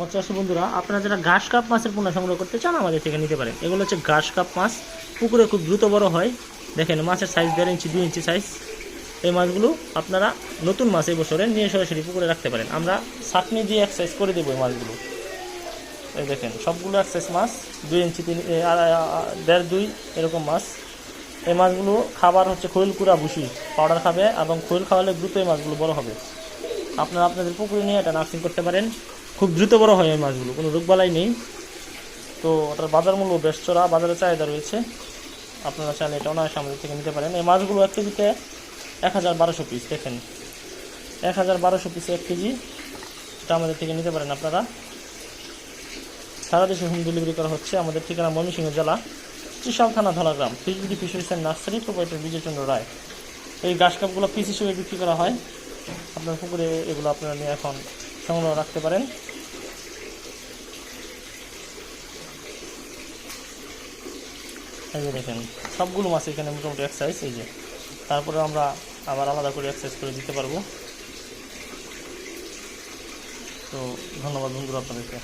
মৎস্যচাষী বন্ধুরা, আপনারা যারা ঘাস, কাপ মাছের পোনা সংগ্রহ করতে চান আমাদের থেকে নিতে পারেন। এগুলো হচ্ছে ঘাস, কাপ, মাছ। পুকুরে খুব দ্রুত বড় হয়। দেখেন, মাছের সাইজ দেড় ইঞ্চি দুই ইঞ্চি সাইজ এই মাছগুলো আপনারা নতুন মাছ এই বছরে নিয়ে সরাসরি পুকুরে রাখতে পারেন। আমরা চাটনি দিয়ে এক্সারসাইজ করে দেবো এই মাছগুলো। এই দেখেন, সবগুলো এক্সারসাইজ মাছ, দুই ইঞ্চি তিন দেড়, দুই এরকম মাছ। এই মাছগুলো খাবার হচ্ছে খৈল কুড়া ভুসি পাউডার খাবে এবং খৈল খাওয়ালে দ্রুত এই মাছগুলো বড় হবে। আপনারা আপনাদের পুকুরে নিয়ে এটা নার্সিং করতে পারেন। খুব দ্রুত বড় হয় এই মাছগুলো, কোনো রোগবালাই নেই। তো ওটার বাজার মূল্য বেশ চড়া বাজারে চাহিদা রয়েছে। আপনারা চাইলে এটা অনায়াসে আমাদের থেকে নিতে পারেন। এই মাছগুলো এক কেজিতে এক হাজার বারোশো পিস দেখেন। এক হাজার বারোশো পিসে এক কেজি, এটা আমাদের থেকে নিতে পারেন আপনারা। সারা দেশে হোম ডেলিভারি করা হচ্ছে। আমাদের ঠিকানা ময়মনসিংহ জেলা, ত্রিশাল থানা, Dhalagram. Fish BD fisheries and nursery proprietor Bijoychandra Roy. এই ঘাস কাপগুলো পিস হিসেবে বিক্রি করা হয়। আপনার পুকুরে এগুলো আপনারা নিয়ে এখন সংগ্রহ রাখতে পারেন। এই যে দেখেন, সবগুলো মাছ এখানে মোটামুটি এক সাইজ এই যে। তারপরে আমরা আবার আলাদা করে এক সাইজ করে দিতে পারব। তো ধন্যবাদ বন্ধুরা আপনাদেরকে।